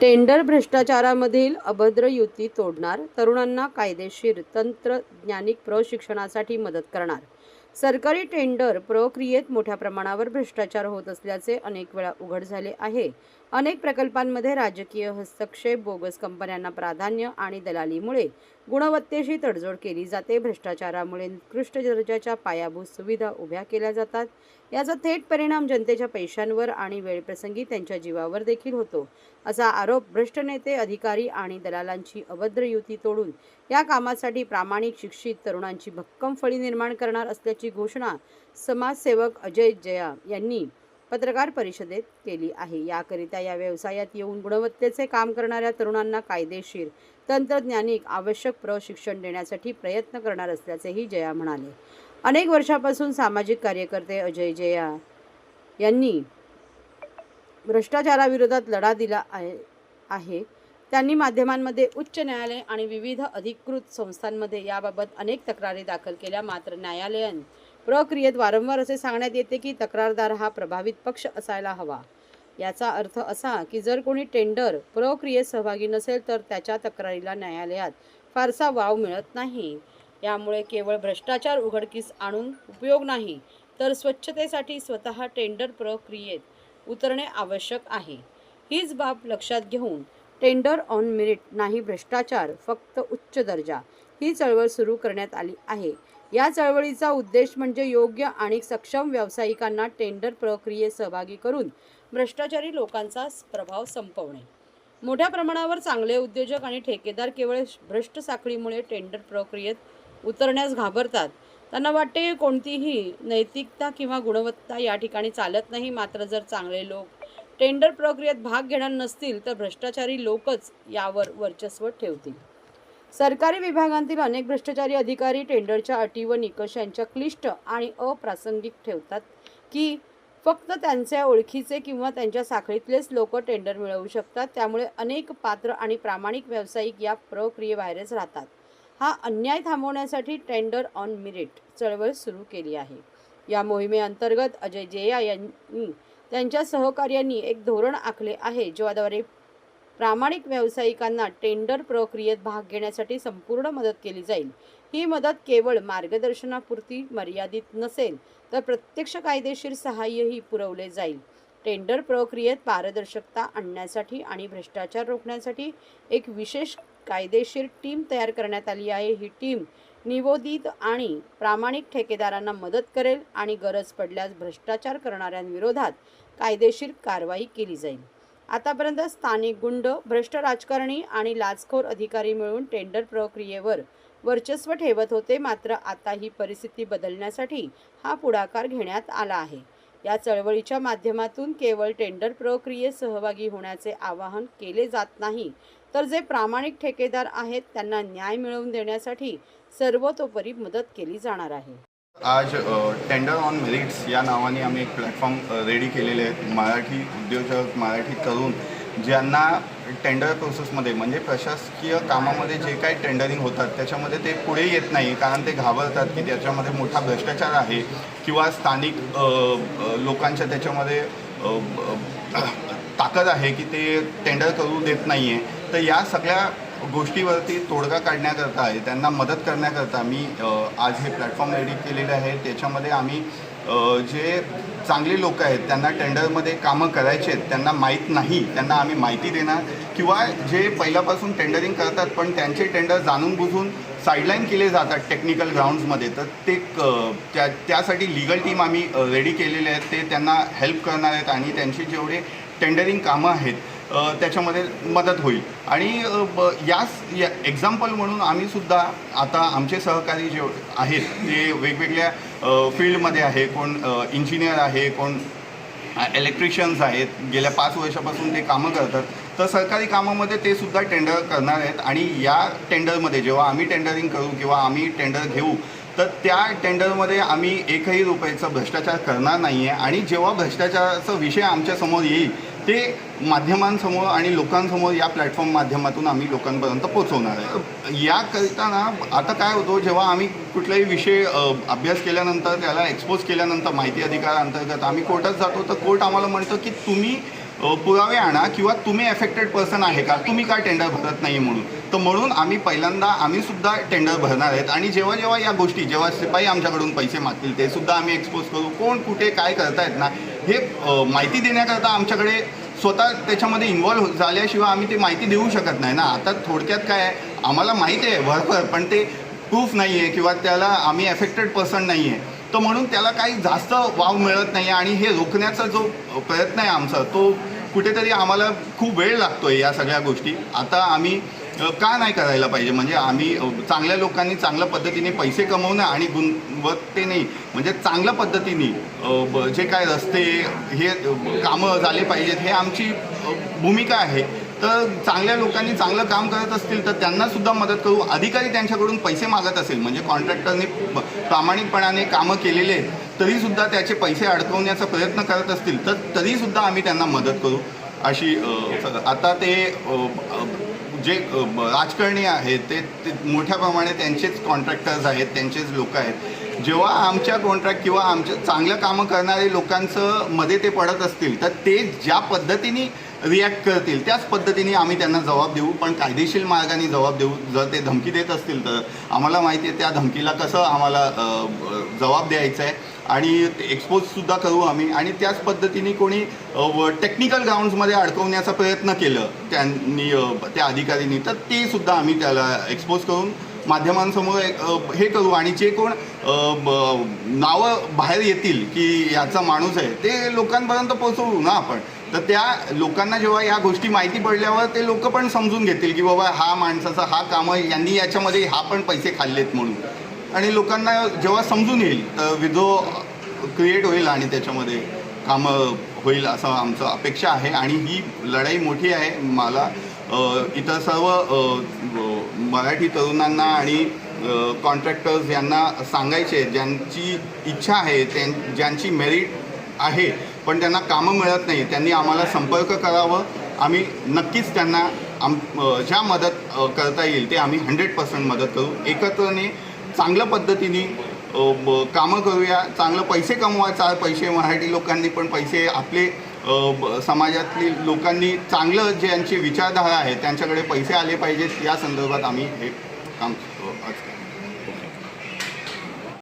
Tender भ्रष्टाचारामधील अभद्र युती तोडणार तरुणांना कायदेशीर तंत्रज्ञानिक प्रशिक्षणासाठी मदत करणार. सरकारी टेंडर प्रक्रियेत मोठ्या प्रमाणावर भ्रष्टाचार होत असल्याचे अनेक वेळा उघड झाले आहे. अनेक प्रकल्पांमध्ये राजकीय हस्तक्षेप बोगस कंपन्यांना प्राधान्य आणि दलालीमुळे गुणवत्तेशी तडजोड केली जाते. भ्रष्टाचारामुळे निकृष्ट दर्जाच्या पायाभूत सुविधा उभ्या केल्या जातात. याचा थेट परिणाम जनतेच्या पैशांवर आणि वेळप्रसंगी त्यांच्या जीवावर देखील होतो. असा आरोप भ्रष्ट नेते अधिकारी आणि दलालांची अभद्र युती तोडून या कामासाठी प्रामाणिक शिक्षित तरुणांची भक्कम फळी निर्माण करणार असल्याची घोषणा समाजसेवक अजय जया यांनी पत्रकार परिषदेत केली आहे. याकरिता या व्यवसायात येऊन गुणवत्तेचे काम करणाऱ्या तरुणांना कायदेशीर तंत्रज्ञानिक आवश्यक प्रशिक्षण देण्यासाठी प्रयत्न करणार असल्याचेही जया म्हणाले. अनेक वर्षापासून सामाजिक कार्यकर्ते अजय जया यांनी भ्रष्टाचाराविरोधात लढा दिला आहे आहे. त्यांनी माध्यमांमध्ये उच्च न्यायालय आणि विविध अधिकृत संस्थांमध्ये याबाबत अनेक तक्रारी दाखल केल्या. मात्र न्यायालयीन प्रक्रियेत वारंवार असे सांगण्यात येते की तक्रारदार हा प्रभावित पक्ष असायला हवा. याचा अर्थ असा की जर कोणी टेंडर प्रक्रियेत सहभागी नसेल तर त्याच्या तक्रारीला न्यायालयात फारसा वाव मिळत नाही. यामुळे केवळ भ्रष्टाचार उघडकीस आणून उपयोग नाही तर स्वच्छतेसाठी स्वतः टेंडर प्रक्रियेत उतरणे आवश्यक आहे. हीच बाब लक्षात घेऊन टेंडर ऑन मेरिट नाही भ्रष्टाचार फक्त उच्च दर्जा ही चळवळ सुरू करण्यात आली आहे. या चळवळीचा उद्देश म्हणजे योग्य आणि सक्षम व्यावसायिकांना टेंडर प्रक्रियेत सहभागी करून भ्रष्टाचारी लोकांचा प्रभाव संपवणे. मोठ्या प्रमाणावर चांगले उद्योजक आणि ठेकेदार केवळ भ्रष्ट साखळीमुळे टेंडर प्रक्रियेत उतरण्यास घाबरतात. त्यांना वाटते कोणतीही नैतिकता किंवा गुणवत्ता या ठिकाणी चालत नाही. मात्र जर चांगले लोक टेंडर प्रक्रियेत भाग घेणार नसतील तर भ्रष्टाचारी लोकच यावर वर्चस्व ठेवतील. सरकारी विभागांतील अनेक भ्रष्टाचारी अधिकारी टेंडरच्या अटी व निकष यांच्या क्लिष्ट आणि अप्रासंगिक ठेवतात की फक्त त्यांच्या ओळखीचे किंवा त्यांच्या साखळीतलेच लोक टेंडर मिळवू शकतात. त्यामुळे अनेक पात्र आणि प्रामाणिक व्यावसायिक या प्रक्रियेबाहेरच राहतात. हा अन्याय थांबवण्यासाठी टेंडर ऑन मेरिट चळवळ सुरू केली आहे. या मोहिमेअंतर्गत अजय जेया यांनी त्यांच्या सहकार्यांनी एक धोरण आखले आहे ज्याद्वारे प्रामाणिक व्यावसायिकांना टेंडर प्रक्रियेत भाग घेण्यासाठी संपूर्ण मदत केली जाईल. ही मदत केवळ मार्गदर्शनापुरती मर्यादित नसेल तर प्रत्यक्ष कायदेशीर सहाय्यही पुरवले जाईल. टेंडर प्रक्रियेत पारदर्शकता आणण्यासाठी आणि भ्रष्टाचार रोखण्यासाठी एक विशेष कायदेशीर टीम तयार करण्यात आली आहे. ही टीम निवोदित आणि प्रामाणिक ठेकेदारांना मदत करेल आणि गरज पडल्यास भ्रष्टाचार करणाऱ्यांविरोधात कायदेशीर कारवाई केली जाईल. आतापर्यंत स्थानिक गुंड भ्रष्ट राजकारणी आणि लाचखोर अधिकारी मिळून टेंडर प्रक्रियेवर वर्चस्व ठेवत होते. मात्र आता ही परिस्थिती बदलण्यासाठी हा पुढाकार घेण्यात आला आहे. या चळवळीच्या माध्यमातून केवळ टेंडर प्रक्रियेत सहभागी होण्याचे आवाहन केले जात नाही तर जे प्रामाणिक ठेकेदार आहेत त्यांना न्याय मिळवून देण्यासाठी सर्वतोपरी मदत केली जाणार आहे. आज टेंडर ऑन मेरिट्स या नावाने आम्ही एक प्लॅटफॉर्म रेडी केलेले आहेत. मराठी उद्योजक मराठी तरुण ज्यांना टेंडर प्रोसेसमध्ये म्हणजे प्रशासकीय कामामध्ये जे काही टेंडरिंग होतात त्याच्यामध्ये ते पुढे येत नाही. कारण ते घाबरतात की त्याच्यामध्ये मोठा भ्रष्टाचार आहे किंवा स्थानिक लोकांच्या त्याच्यामध्ये ताकद आहे की ते टेंडर करू देत नाही आहे तर या सगळ्या गोष्टीवरती तोडगा काढण्याकरता आहे त्यांना मदत करण्याकरता मी आज हे प्लॅटफॉर्म रेडी केलेले आहे. त्याच्यामध्ये आम्ही जे चांगले लोक आहेत त्यांना टेंडरमध्ये कामं करायचे आहेत त्यांना माहीत नाही त्यांना आम्ही माहिती देणार. किंवा जे पहिल्यापासून टेंडरिंग करतात पण त्यांचे टेंडर जाणून बुजून साईडलाईन केले जातात टेक्निकल ग्राउंड्समध्ये तर ते क- त्या त्यासाठी लिगल टीम आम्ही रेडी केलेले आहेत. ते त्यांना हेल्प करणार आहेत आणि त्यांची जेवढे टेंडरिंग कामं आहेत त्याच्यामध्ये मदत होईल. आणि ब- याच या एक्झाम्पल म्हणून आम्ही सुद्धा आता आमचे सहकारी जे आहेत ते वेगवेगळ्या फील्डमध्ये आहे कोण इंजिनियर आहे कोण इलेक्ट्रिशियन्स आहेत गेल्या पाच वर्षापासून ते कामं करतात तर सरकारी कामामध्ये ते सुद्धा टेंडर करणार आहेत. आणि या टेंडरमध्ये जेव्हा आम्ही टेंडरिंग करू किंवा आम्ही टेंडर घेऊ तर त्या टेंडरमध्ये आम्ही एकही रुपयाचा भ्रष्टाचार करणार नाही आहे आणि जेव्हा भ्रष्टाचाराचा विषय आमच्यासमोर येईल ते माध्यमांसमोर आणि लोकांसमोर या प्लॅटफॉर्म माध्यमातून आम्ही लोकांपर्यंत पोहोचवणार आहे. याकरिता ना आता काय होतो जेव्हा आम्ही कुठलाही विषय अभ्यास केल्यानंतर त्याला एक्सपोज केल्यानंतर माहिती अधिकार अंतर्गत आम्ही कोर्टात जातो तर कोर्ट आम्हाला म्हणतं की तुम्ही पुरावे आणा किंवा तुम्ही एफेक्टेड पर्सन आहे का? तुम्ही का टेंडर भरत नाही म्हणून. तर म्हणून आम्ही पहिल्यांदा आम्ही सुद्धा टेंडर भरणार आहेत. आणि जेव्हा जेव्हा या गोष्टी जेव्हा शिपाई आमच्याकडून पैसे मागतील ते सुद्धा आम्ही एक्सपोज करू. कोण कुठे काय करतायत ना हे माहिती देण्याकरता आमच्याकडे स्वतः त्याच्यामध्ये इन्व्हॉल्व झाल्याशिवाय आम्ही ते माहिती देऊ शकत नाही ना. आता थोडक्यात काय आहे आम्हाला माहिती आहे भरभर पण ते प्रूफ नाही आहे किंवा त्याला आम्ही एफेक्टेड पर्सन नाही आहे तर म्हणून त्याला काही जास्त वाव मिळत नाही आणि हे रोखण्याचा जो प्रयत्न आहे आमचा तो कुठेतरी आम्हाला खूप वेळ लागतो आहे या सगळ्या गोष्टी. आता आम्ही का नाही करायला पाहिजे? म्हणजे आम्ही चांगल्या लोकांनी चांगल्या पद्धतीने पैसे कमवणं आणि गुणवत्तेने म्हणजे चांगल्या पद्धतीने ब- जे काय रस्ते हे कामं झाले पाहिजेत हे आमची भूमिका आहे. तर चांगल्या लोकांनी चांगलं काम करत असतील तर त्यांना सुद्धा मदत करू. अधिकारी त्यांच्याकडून पैसे मागत असेल म्हणजे कॉन्ट्रॅक्टरने प्रामाणिकपणाने कामं केलेले आहेत तरीसुद्धा त्याचे पैसे अडकवण्याचा प्रयत्न करत असतील तर तरीसुद्धा आम्ही त्यांना मदत करू अशी आता ते जे ब- राजकारणी आहेत ते ते मोठ्या प्रमाणे त्यांचेच कॉन्ट्रॅक्टर्स आहेत त्यांचेच लोक आहेत. जेव्हा आमच्या कॉन्ट्रॅक्ट किंवा आमच्या चांगलं कामं करणारे लोकांचं मध्ये ते पडत असतील तर ते ज्या पद्धतीने रिॲक्ट करतील त्याच पद्धतीने आम्ही त्यांना जबाब देऊ. पण कायदेशीर मार्गाने जबाब देऊ. जर ते धमकी देत असतील तर आम्हाला माहिती आहे त्या धमकीला कसं आम्हाला जबाब द्यायचा आहे. आणि एक्सपोजसुद्धा करू आम्ही. आणि त्याच पद्धतीने कोणी टेक्निकल ग्राउंड्समध्ये अडकवण्याचा प्रयत्न केलं त्यांनी त्या अधिकाऱ्यांनी तर ते सुद्धा आम्ही त्याला एक्सपोज करून माध्यमांसमोर हे करू. आणि जे कोण ब- नावं बाहेर येतील की याचा माणूस आहे ते लोकांपर्यंत पोचवू ना आपण. तर त्या लोकांना जेव्हा या गोष्टी माहिती पडल्यावर ते लोक पण समजून घेतील की बाबा हा माणसाचा हा कामं यांनी याच्यामध्ये हा पण पैसे खाल्लेत म्हणून. आणि लोकांना जेव्हा समजून येईल तर विधो क्रिएट होईल आणि त्याच्यामध्ये कामं होईल असं आमचं अपेक्षा आहे. आणि ही लढाई मोठी आहे. मला इतर सर्व मराठी तरुणांना आणि कॉन्ट्रॅक्टर्स यांना सांगायचे ज्यांची इच्छा आहे त्यां ज्यांची मेरिट आहे पण त्यांना कामं मिळत नाही त्यांनी आम्हाला संपर्क करावं. आम्ही नक्कीच त्यांना आम ज्या मदत करता येईल ते आम्ही हंड्रेड पर्सेंट मदत करू. एकत्रने चांगल्या पद्धतीने ब- कामं करूया चांगलं पैसे कमवा पैसे मराठी लोकांनी पण पैसे आपले ब- समाजातली लोकांनी चांगलं ज्यांची विचारधारा आहे त्यांच्याकडे पैसे आले पाहिजेत या संदर्भात आम्ही हे काम